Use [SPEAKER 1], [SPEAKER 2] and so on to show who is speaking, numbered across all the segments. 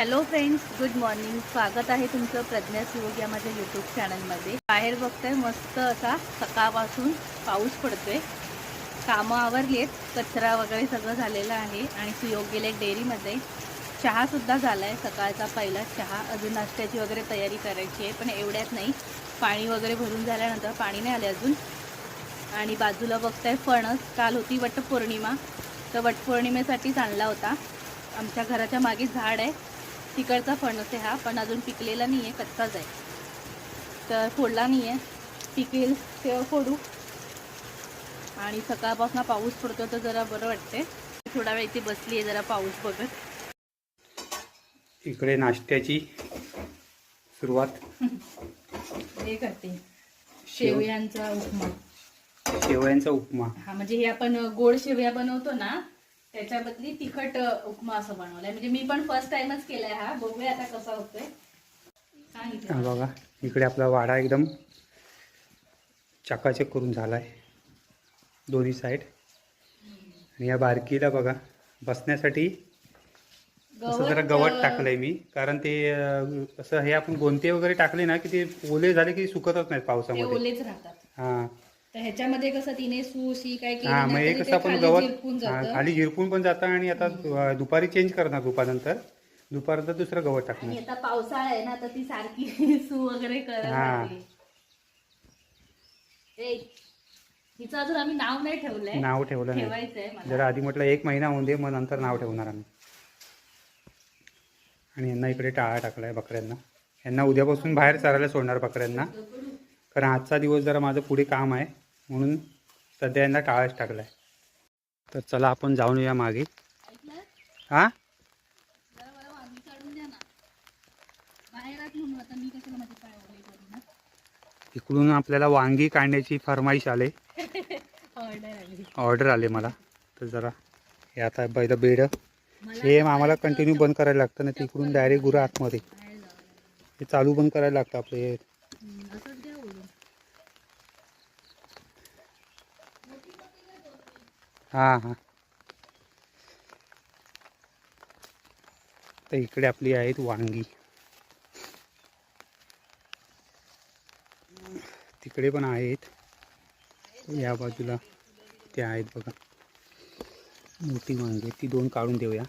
[SPEAKER 1] Hello friends good morning स्वागत आहे तुमचं प्रज्ञा सुयोग या माझ्या यूट्यूब चॅनलमध्ये बाहेर बघताय मस्त असा सकाळपासून पाऊस पडतोय. कामं आवरली आहेत कचरा वगैरे सगळं झालेलं आहे आणि सुयोग गेले डेअरीमध्ये. चहासुद्धा झाला आहे सकाळचा पहिला चहा. अजून नाश्त्याची वगैरे तयारी करायची आहे पण एवढ्यात नाही. पाणी वगैरे भरून झाल्यानंतर पाणी नाही आले अजून. आणि बाजूला बघताय फणस. काल होती वटपौर्णिमा तर वटपौर्णिमेसाठीच आणला होता. आमच्या घराच्या मागे झाड आहे. तिकडचा फणस आहे हा पण अजून पिकलेला नाही आहे कच्चाच आहे. तर फोडला नाही आहे पिकेल तेव्हा फोडू. आणि सकाळपासून पाऊस पडतो तर जरा बरं वाटते थोडा वेळ इथे बसली आहे जरा पाऊस बघत.
[SPEAKER 2] इकडे नाश्त्याची सुरुवात.
[SPEAKER 1] हे करते. शेवयांचा उपमा.
[SPEAKER 2] शेवयांचा उपमा.
[SPEAKER 1] हा म्हणजे हे आपण गोड शेवया बनवतो ना त्याच्या बदली तिखट उपमा असं बनवलाय. म्हणजे मी पण फर्स्ट टाइमच केलाय हा. बघूया आता कसा होतोय.
[SPEAKER 2] हा बघा. इकडे आपला वाडा एकदम चकाचक करून झाला आहे दोन्ही साईड आणि या बारकीला बघा बसण्यासाठी असं जरा गवत टाकलंय मी. कारण ते असं हे आपण गोंते वगैरे टाकले ना की ते ओले झाले की सुकतच नाहीत पावसामध्ये.
[SPEAKER 1] ओलेच राहतात.
[SPEAKER 2] हा.
[SPEAKER 1] तर ह्याच्यामध्ये कसं तिने सूसी काय केली
[SPEAKER 2] हा मग हे कसं आपण गवत हा,
[SPEAKER 1] जातं.
[SPEAKER 2] खाली झिरपून पण जातं आणि आता अं, दुपारी चेंज करणार दुपारनंतर. दुपारनंतर दुसरं गवत टाकणार.
[SPEAKER 1] आता पावसाळा आहे ना तर ती सारखी सू वगैरे करायला
[SPEAKER 2] हा.
[SPEAKER 1] लागली. ए, हिचं अजून आम्ही नाव नाही ठेवलंय.
[SPEAKER 2] नाव ठेवलं नाही.
[SPEAKER 1] ठेवायचंय मला.
[SPEAKER 2] जरा आधी म्हटलं एक महिना होऊन दे मग नंतर नाव ठेवणार आम्ही. आणि यांना इकडे टाळा टाकलाय बकऱ्यांना. यांना उद्यापासून बाहेर चरायला सोडणार बकऱ्यांना. कारण आजचा दिवस जरा माझं पुढे काम आहे. म्हणून सध्या यांना टाळाच टाकलाय. तर चला आपण जाऊन येऊया मागे. हा? इकडून आपल्याला वांगी काढण्याची फरमाईश आले.
[SPEAKER 1] ऑर्डर आले
[SPEAKER 2] मला. तर जरा हे आता पहिलं बेड. हे आम्हाला कंटिन्यू बंद करायला लागतं ना तिकडून डायरेक्ट गुरं आतमध्ये. हे चालू बंद करायला लागतं आपले. हां हां. तर इकडे आपली आहेत वांगी. तिकडे पण आहेत. या बाजूला ते आहेत बघा. मोठी वांगी ती दोन काढून देऊया.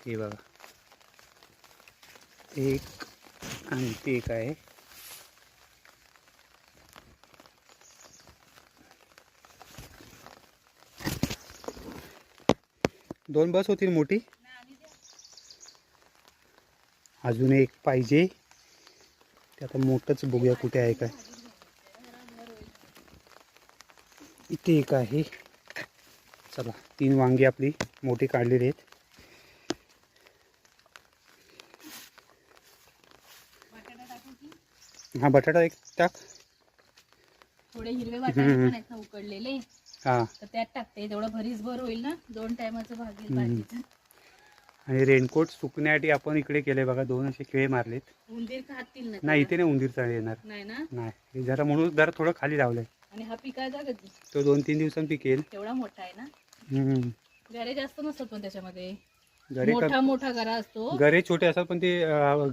[SPEAKER 2] हे बघा. एक आणि ते एक आहे. दोन बस होतील मोठी. अजून एक पाहिजे. ते आता मोठंच बघूया कुठे आहे काय. इथे एक आहे. चला तीन वांगी आपली मोठी काढलेली आहेत. हा बटाटा एक टाक.
[SPEAKER 1] थोडे हिरवे
[SPEAKER 2] हम्म.
[SPEAKER 1] उकडलेले. तर त्यात टाकते. तेवढं भरीस भर होईल ना? दोन टायमाचं भागेल
[SPEAKER 2] आणि रेनकोट सुकण्यासाठी आपण इकडे केले बघा दोन असे खिळे मारलेत.
[SPEAKER 1] उंदीर खातील ना
[SPEAKER 2] नाही इथे नाही उंदीर चाळ येणार.
[SPEAKER 1] नाही ना?
[SPEAKER 2] नाही जरा म्हणून जरा थोडं खाली लावलंय.
[SPEAKER 1] आणि हा पिकायचा कधी
[SPEAKER 2] तो. दोन तीन दिवसांनी पिकेल.
[SPEAKER 1] तेवढा मोठा आहे ना. गरे जास्त नसतात पण त्याच्यामध्ये.
[SPEAKER 2] गरे
[SPEAKER 1] मोठा मोठा गरा असतो.
[SPEAKER 2] गरे छोटे असतात पण ते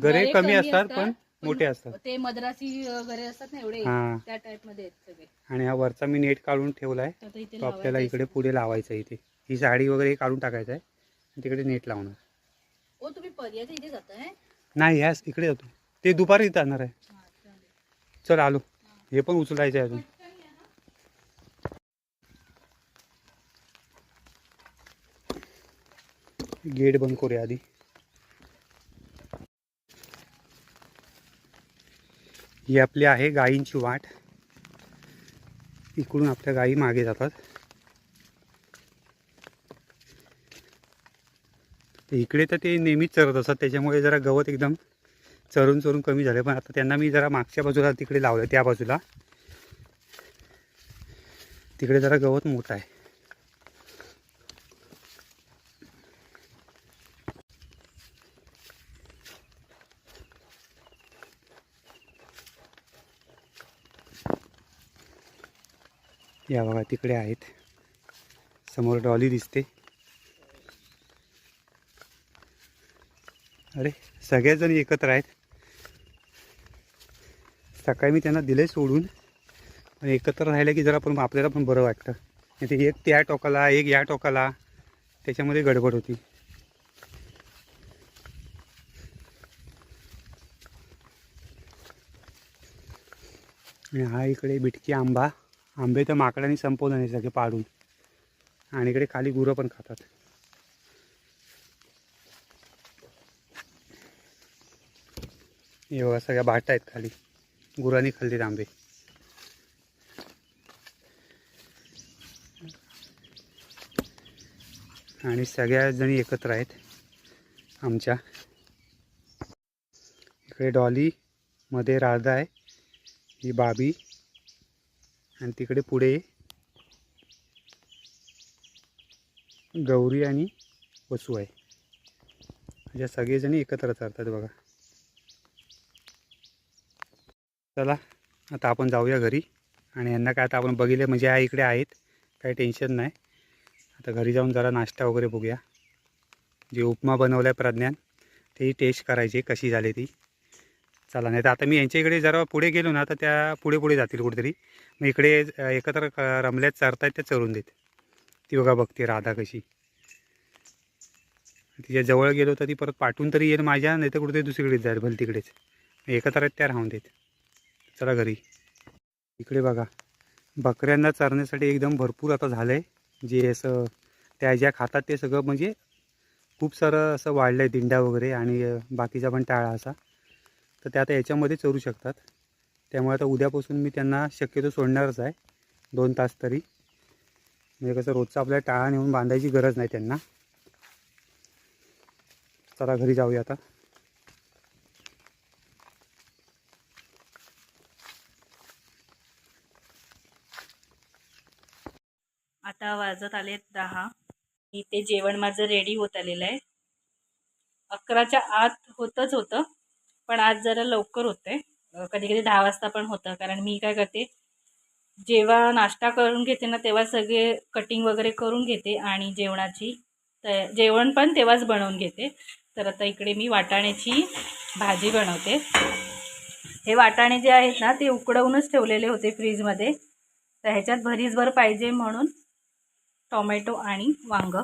[SPEAKER 2] गरे कमी असतात. पण मोठे असतात.
[SPEAKER 1] ते मद्रासी अ, गरे असतात ना एवढे
[SPEAKER 2] हा.
[SPEAKER 1] त्या टाइपमध्ये आहेत सगळे.
[SPEAKER 2] आणि हा वरचा मी नेट काढून ठेवलाय.
[SPEAKER 1] तर आता इथे
[SPEAKER 2] तो आपल्याला
[SPEAKER 1] लावायचं
[SPEAKER 2] इकडे पुढे लावायचा इथे. ही साडी वगैरे काढून टाकायचं आहे. आणि तिकडे नेट लावणार.
[SPEAKER 1] ओ तुम्ही पर्याच्या इथे जाताय?
[SPEAKER 2] नाही ह्याच इकडे जातो. ते दुपारी जाणार आहे.
[SPEAKER 1] हा, चालेल.
[SPEAKER 2] चल आलो. हे पण उचलायचं आहे अजून. गेट बंद करूया आधी. ही आपली आहे गायींची वाट. इकडून आपल्या गायी मागे जातात. इकडे तर ते नेहमीच चरत असतात. त्याच्यामुळे जरा गवत एकदम चरून चरून कमी झालं. पण आता त्यांना मी जरा मागच्या बाजूला तिकडे लावलं. त्या बाजूला. तिकडे जरा गवत मोठं आहे. या बघा तिकडे आहेत. समोर डॉली दिसते. अरे सगळेजण एकत्र आहेत. सकाळी मी त्यांना दिले सोडून. पण एकत्र राहिलं की जरा पण आपल्याला पण बरं वाटतं. नाही ते एक त्या टोकाला एक या टोकाला. त्याच्यामध्ये गडबड होती. आणि हा इकडे बिटकी आंबा. आंबे तर माकडाने संपवलं नाही सगळे पाडून. आणि इकडे खाली गुरं पण खातात. हे बघा सगळ्या भाटा आहेत खाली. गुरांनी खाल्लेत आंबे. आणि सगळ्याजणी एकत्र आहेत आमच्या. इकडे डॉली मध्ये राधा आहे ही बाबी. आणि तिकडे पुढे गौरी आणि वसू आहे. म्हणजे सगळेजणी एकत्र चालतात बघा. चला आता आपण जाऊया घरी. आणि यांना काय आता आपण बघितले म्हणजे हा इकडे आहेत. काही टेन्शन नाही. आता घरी जाऊन जरा नाश्ता वगैरे बघूया. जे उपमा बनवला आहे प्रज्ञान तेही टेस्ट करायची कशी झाली ती. चला नाही तर आता मी यांच्या इकडे जरा पुढे गेलो ना तर त्या पुढे पुढे जातील कुठेतरी. मग इकडे एकत्र क- रमल्यात चरतायत त्या चरून देत. ती बघा बघते राधा कशी. तिच्या जवळ गेलो तर ती परत पाठवून तरी येईल माझ्या नाही तर कुठेतरी दुसरीकडेच जाईल भल तिकडेच. एकत्र त्या राहून देत. चला घरी. इकडे बघा. बकऱ्यांना चरण्यासाठी एकदम भरपूर आता झालं आहे जे असं त्या ज्या खातात ते सगळं म्हणजे खूप सारं असं वाढलं आहे दिंड्या वगैरे आणि बाकीचा पण टाळा असा. तर ते आता याच्यामध्ये चरू शकतात. त्यामुळे आता उद्यापासून मी त्यांना शक्यतो सोडणारच आहे. दोन तास तरी. म्हणजे कसं रोजचा आपल्याला टाळा नेऊन बांधायची गरज नाही त्यांना. चला घरी जाऊया आता.
[SPEAKER 1] आता वाजत आले दहा. इथे जेवण माझं रेडी होत आलेलं आहे. अकराच्या आत होतच होतं. पण आज जरा लवकर होते कधी कधी दहा वाजता पण होतं. कारण मी काय करते जेव्हा नाश्ता करून घेते ना तेव्हा सगळे कटिंग वगैरे करून घेते आणि जेवणाची त जेवण पण तेव्हाच बनवून घेते. तर आता इकडे मी वाटाण्याची भाजी बनवते. हे वाटाणे जे आहेत ना ते उकडवूनच ठेवलेले होते फ्रीजमध्ये. तर ह्याच्यात भरीसभर पाहिजे म्हणून टोमॅटो आणि वांग.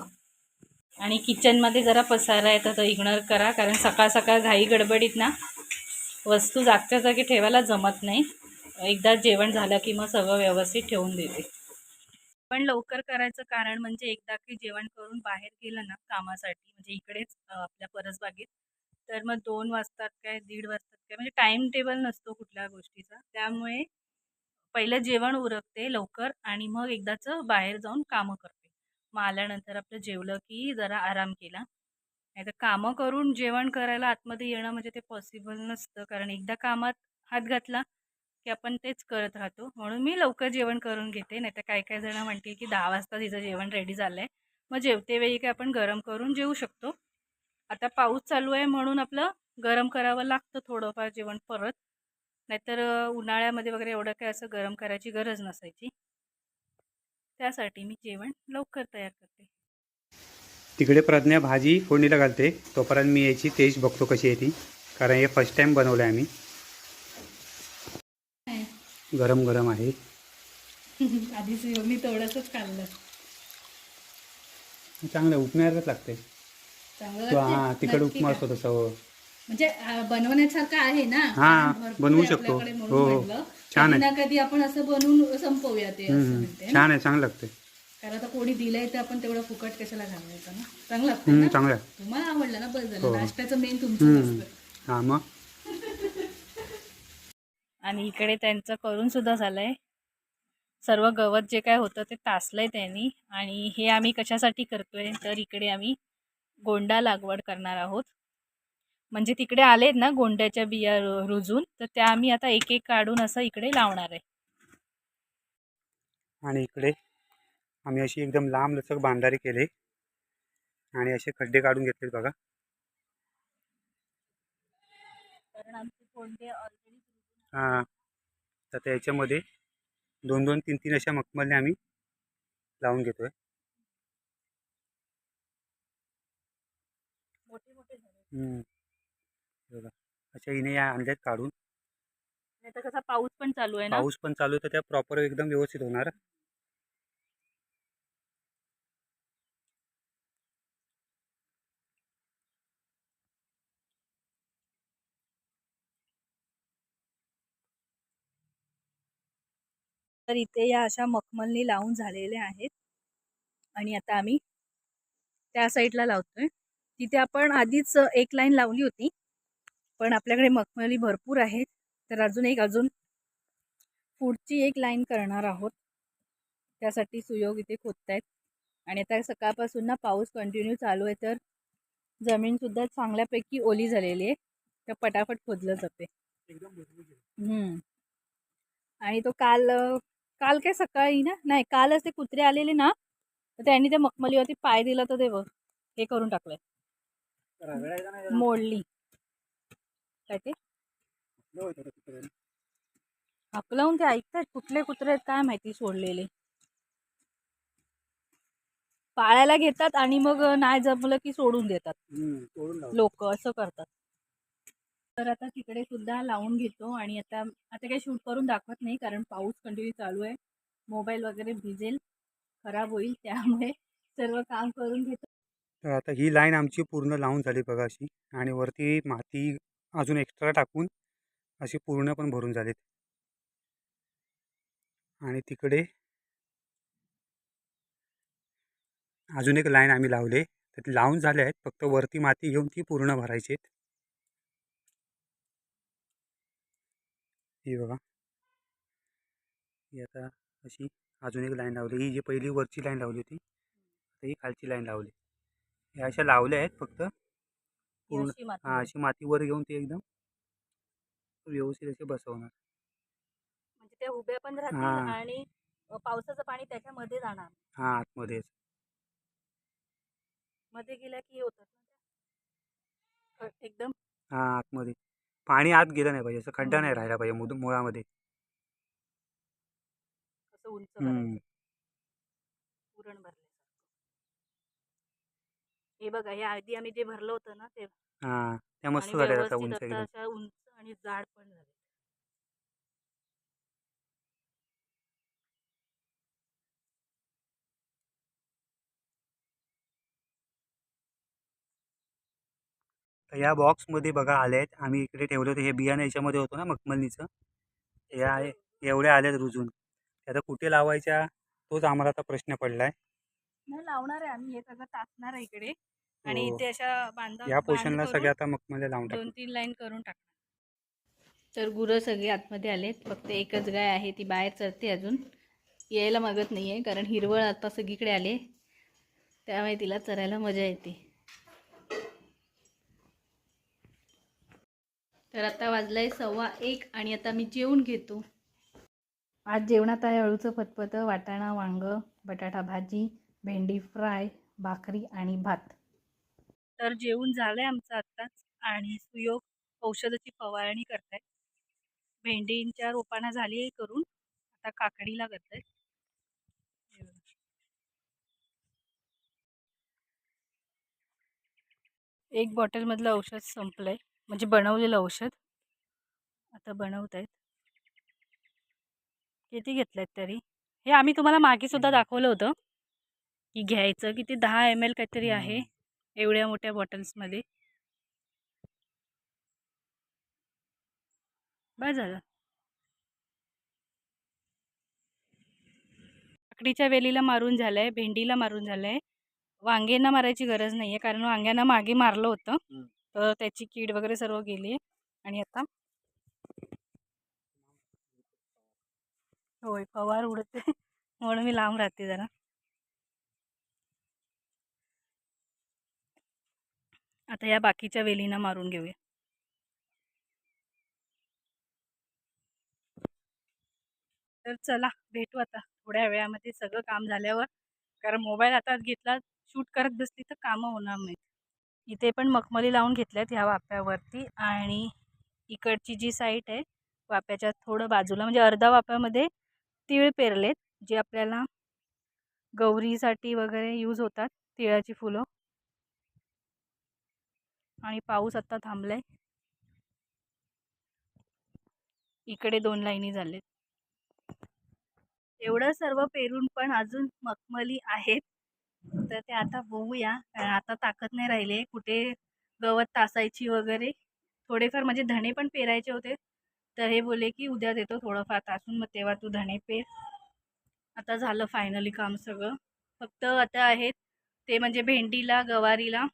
[SPEAKER 1] आणि किचनमध्ये जरा पसारा येतं तर इग्नोर करा. कारण सकाळ सकाळ घाई गडबडीत ना वस्तू जागच्या जागी ठेवायला जमत नाही. एकदा जेवण झालं की मग सगळं व्यवस्थित ठेवून देते. पण लवकर करायचं कारण म्हणजे एकदा की जेवण करून बाहेर गेलं ना कामासाठी म्हणजे इकडेच आपल्या परसबागेत तर मग दोन वाजतात काय दीड वाजतात काय म्हणजे टाईम टेबल नसतो कुठल्या गोष्टीचा. त्यामुळे पहिलं जेवण उरकते लवकर आणि मग एकदाचं बाहेर जाऊन कामं करते. मग आल्यानंतर आपलं जेवलं की जरा आराम केला. नाही तर कामं करून जेवण करायला आतमध्ये येणं म्हणजे ते पॉसिबल नसतं. कारण एकदा कामात हात घातला की आपण तेच करत राहतो. म्हणून मी लवकर जेवण करून घेते. नाही तर काही काही जण म्हणतील की दहा वाजता तिचं जेवण रेडी झालं आहे मग जेवते वेळी काय आपण गरम करून जेवू शकतो. आता पाऊस चालू आहे म्हणून आपलं गरम करावं लागतं थोडंफार जेवण परत. नाहीतर उन्हाळ्यामध्ये वगैरे एवढं काय असं गरम करायची गरज नसायची. त्यासाठी मी जेवण लवकर तयार करते.
[SPEAKER 2] तिकडे प्रज्ञा भाजी फोडणीला घालते तोपर्यंत मी याची टेस्ट बघतो कशी आहे ती कारण हे फर्स्ट टाईम बनवलं आहे आम्ही गरम गरम आहे
[SPEAKER 1] आधीच मी तेवढंच खाल्लं
[SPEAKER 2] चांगलं उपम्यासारखंच लागते हां? तिकड उपमा. असतो तसं
[SPEAKER 1] म्हणजे बनवण्यासारखं आहे ना
[SPEAKER 2] हां, बनवू शकतो. हो, हो. छान
[SPEAKER 1] कधी
[SPEAKER 2] आहे.
[SPEAKER 1] कधी आपण असं बनवून संपवूया ते.
[SPEAKER 2] छान आहे चांगलं लागते
[SPEAKER 1] कारण आता कोणी दिलंय तर आपण तेवढं फुकट कशाला घालवायचं ना? चांगलं
[SPEAKER 2] हम्म,
[SPEAKER 1] ना?
[SPEAKER 2] चांगलं आहे.
[SPEAKER 1] तुम्हाला आवडलं ना
[SPEAKER 2] हो.
[SPEAKER 1] झालं. नाश्त्याचं मेन तुमचं
[SPEAKER 2] हम्म.
[SPEAKER 1] असतं
[SPEAKER 2] हां मग?
[SPEAKER 1] आणि इकडे त्यांचं करून सुद्धा झालंय. सर्व गवत जे काय होतं ते तासलंय त्यांनी. आणि हे आम्ही कशासाठी करतोय? तर इकडे आम्ही गोंडा लागवड करणार आहोत. म्हणजे तिकडे आलेत ना गोंड्याच्या बिया रु- रुजून तर त्या आम्ही आता एक एक काढून असं इकडे लावणार आहे.
[SPEAKER 2] आणि इकडे? आम्ही अशी एकदम लांब लचक बांधारे केले. आणि असे खड्डे काढून घेतले बघा. हां. तर त्याच्यामध्ये दोन दोन तीन तीन अशा मखमलने आम्ही लावून घेतोय. बघा. अशा हिने या आणल्यात काढून.
[SPEAKER 1] कसा पाऊस पण चालू आहे ना?
[SPEAKER 2] पाऊस पण चालू आहे तर त्या प्रॉपर एकदम व्यवस्थित होणार.
[SPEAKER 1] तर इथे या अशा मखमलनी लावून झालेल्या आहेत. आणि आता आम्ही त्या साईडला लावतोय. तिथे आपण आधीच एक लाईन लावली होती पण आपल्याकडे मखमली भरपूर आहेत. तर अजून एक अजून पुढची एक लाईन करणार आहोत. त्यासाठी सुयोग इथे खोदतायत. आणि आता सकाळपासून ना पाऊस कंटिन्यू चालू आहे तर जमीनसुद्धा चांगल्यापैकी ओली झालेली आहे. तर पटापट खोदलं जाते हम्म. आणि तो काल काल काय सकाळी ना? नाही कालच ते कुत्रे आलेले ना तर त्यांनी त्या मखमलीवरती पाय दिला तर ते बघ हे करून टाकलंय. मोडली. काय ते? हकलावून ते ऐकतात कुठले कुत्रे आहेत काय माहिती सोडलेले. पाळायला घेतात आणि मग नाही जमलं की सोडून देतात. लोक असं करतात. तर आता तिकडे सुद्धा लावून घेतो आणि आता आता काही शूट करून दाखवत नाही कारण पाऊस कंटिन्यू चालू आहे. मोबाईल वगैरे भिजेल खराब होईल त्यामुळे सर्व काम करून घेतो.
[SPEAKER 2] तर आता ही लाईन आमची पूर्ण लावून झाली बघा अशी आणि वरती माती अजून एक्स्ट्रा टाकून अशी पूर्ण पण भरून झालीत. आणि तिकडे अजून एक लाईन आम्ही लावले. तर लावून झाले आहेत फक्त वरती माती घेऊन ती पूर्ण भरायची आहेत. ही बघा. ही आता अशी अजून एक लाईन लावली. ही जी पहिली वरची लाईन लावली होती आता ही खालची लाईन लावली. ह्या अशा लावल्या आहेत फक्त. पूर्ण हा अशी माती वर घेऊन ते एकदम व्यवस्थित असे बसवणार.
[SPEAKER 1] म्हणजे त्या उभ्या पण राहतील. आणि पावसाचं पाणी त्याच्यामध्ये जाणार.
[SPEAKER 2] हा आतमध्येच.
[SPEAKER 1] मध्ये गेल्या की हे होतात एकदम?
[SPEAKER 2] हा आतमध्ये. पाणी आत गेलं नाही पाहिजे असं खड्डा नाही
[SPEAKER 1] हम्म.
[SPEAKER 2] राहिला पाहिजे मुद मुळामध्ये.
[SPEAKER 1] असं उंच करायचं?
[SPEAKER 2] हम्म.
[SPEAKER 1] पुरण भरल्यासारखं. हे बघा हे आधी आम्ही जे भरलं होतं ना ते
[SPEAKER 2] हा त्या मस्त झाल्या आता उंच
[SPEAKER 1] आता
[SPEAKER 2] एकदम
[SPEAKER 1] अशा उंच आणि जाड पण झाले
[SPEAKER 2] तर या बॉक्समध्ये बघा आले आहेत आम्ही इकडे ठेवले होते. हे बियाणं याच्यामध्ये होतं ना मखमलनीचं या आहे. एवढे आलेत रुजून. आता कुठे लावायच्या तोच आम्हाला आता प्रश्न पडला आहे
[SPEAKER 1] नाही लावणार आहे आम्ही. हे सगळं टाकणार आहे इकडे. आणि
[SPEAKER 2] हो.
[SPEAKER 1] इथे अशा बांधा
[SPEAKER 2] या पोर्शनला
[SPEAKER 1] करून
[SPEAKER 2] सगळे आता मखमल्या लावून
[SPEAKER 1] दोन तीन लाईन करून टाकणार. तर गुरं सगळी आतमध्ये आलेत. फक्त एकच गाय आहे. ती बाहेर चरते अजून. यायला मागत नाही आहे कारण हिरवळ आता सगळीकडे आले त्यामुळे तिला चरायला मजा येते. तर आता वाजलंय सव्वा एक आणि आता मी जेवून घेतो. आज जेवणात आहे अळूचं फतफत वाटाणा वांग बटाटा भाजी भेंडी फ्राय भाकरी आणि भात. तर जेवण झालंय आमचं आत्ताच आणि सुयोग औषधाची फवारणी करतायत. भेंडींच्या रोपांना झाली आहे करून आता काकडीला करतायत. हे बघा. एक बॉटलमधलं औषध संपलंय. म्हणजे बनवलेलं औषध. आता बनवत आहेत. किती घेतलेत तरी? हे आम्ही तुम्हाला मागे सुद्धा दाखवलं होतं की घ्यायचं किती दहा एम एल काहीतरी आहे एवढ्या मोठ्या बॉटल्समध्ये. बस झालं. काकडीच्या वेलीला मारून झालंय भेंडीला मारून झालंय. वांग्यांना मारायची गरज नाही आहे कारण वांग्यांना मागे मारलं होतं. तर त्याची कीड वगैरे सर्व गेली आणि आता होय फवार उडते. म्हणून मी लांब राहते जरा. आता या बाकीच्या वेलींना मारून घेऊया. तर चला भेटू आता थोड्या वेळामध्ये. सगळं काम झाल्यावर. कारण मोबाईल हातात घेतला शूट करत बसली तर कामं होणार नाहीत. इथे पण मखमली लावून घेतल्यात ह्या वाप्यावरती आणि इकडची जी साईट आहे वाप्याच्या थोडं बाजूला म्हणजे अर्धा वाप्यामध्ये तीळ पेरलेत जे आपल्याला गौरीसाठी वगैरे यूज होतात तिळाची फुलं. आणि पाऊस आत्ता थांबलाय. इकडे दोन लाईनी झालेत. एवढं सर्व पेरून पण अजून मखमली आहेत. तर ते आता बघूया. कारण आता ताकद नाही राहिले कुठे गवत तासायची वगैरे. थोडेफार म्हणजे धणे पण पेरायचे होते. तर हे बोले की उद्या देतो थोडंफार तासून. मग तेव्हा तू धणे पेर. आता झालं फायनली काम सगळं. फक्त आता आहेत ते म्हणजे भेंडीला गवारीला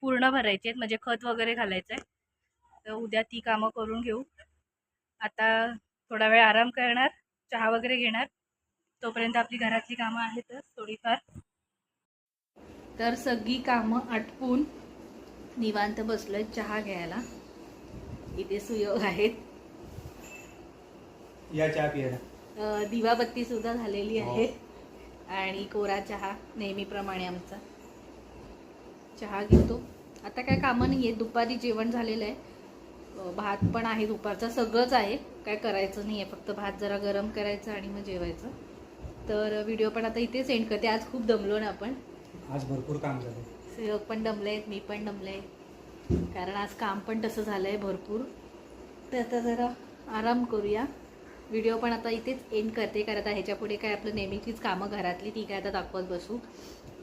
[SPEAKER 1] पूर्ण भरायचे आहेत. म्हणजे खत वगैरे घालायचं आहे. तर उद्या ती कामं करून घेऊ. आता थोडा वेळ आराम करणार. चहा वगैरे घेणार. तोपर्यंत आपली घरातली कामं आहेतच थोडीफार. तर सगळी कामं आटपून निवांत बसलोय चहा घ्यायला. इथे सुयोग आहेत.
[SPEAKER 2] या चहा पियाला.
[SPEAKER 1] अ, दिवाबत्ती सुद्धा झालेली आहे. आणि कोरा चहा नेहमीप्रमाणे आमचा. चहा घेतो. आता काय कामं नाही आहे दुपारी जेवण झालेलं आहे. भात पण आहे दुपारचा. सगळंच आहे. काय करायचं नाही आहे फक्त भात जरा गरम करायचं आणि मग जेवायचं. तर व्हिडिओ पण आता इथे सेंड करते. आज खूप दमलो ना आपण.
[SPEAKER 2] आज भरपूर काम झालं.
[SPEAKER 1] सहयोग पण दमले आहेत मी पण दमले कारण आज काम पण तसं झालं आहे भरपूर. तर आता जरा आराम करूया. व्हिडिओ पण आता इथेच एंड करते कारण आता ह्याच्या पुढे काय आपलं नेहमीचीच कामं घरातली ती काय आता दाखवत बसू.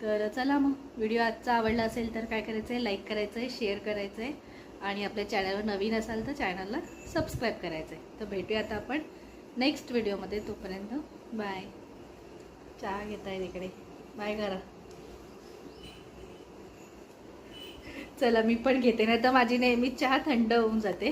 [SPEAKER 1] तर चला मग व्हिडिओ आजचा आवडला असेल तर काय करायचं आहे लाईक करायचं आहे शेअर करायचं आहे आणि आपल्या चॅनलवर नवीन असाल तर चॅनलला सबस्क्राईब करायचं आहे तर भेटूया आता आपण नेक्स्ट व्हिडिओमध्ये तोपर्यंत बाय चहा घेत आहे तिकडे. बाय करा चला मी पण घेते नाही तर माझी नेहमी चहा थंड होऊन जाते.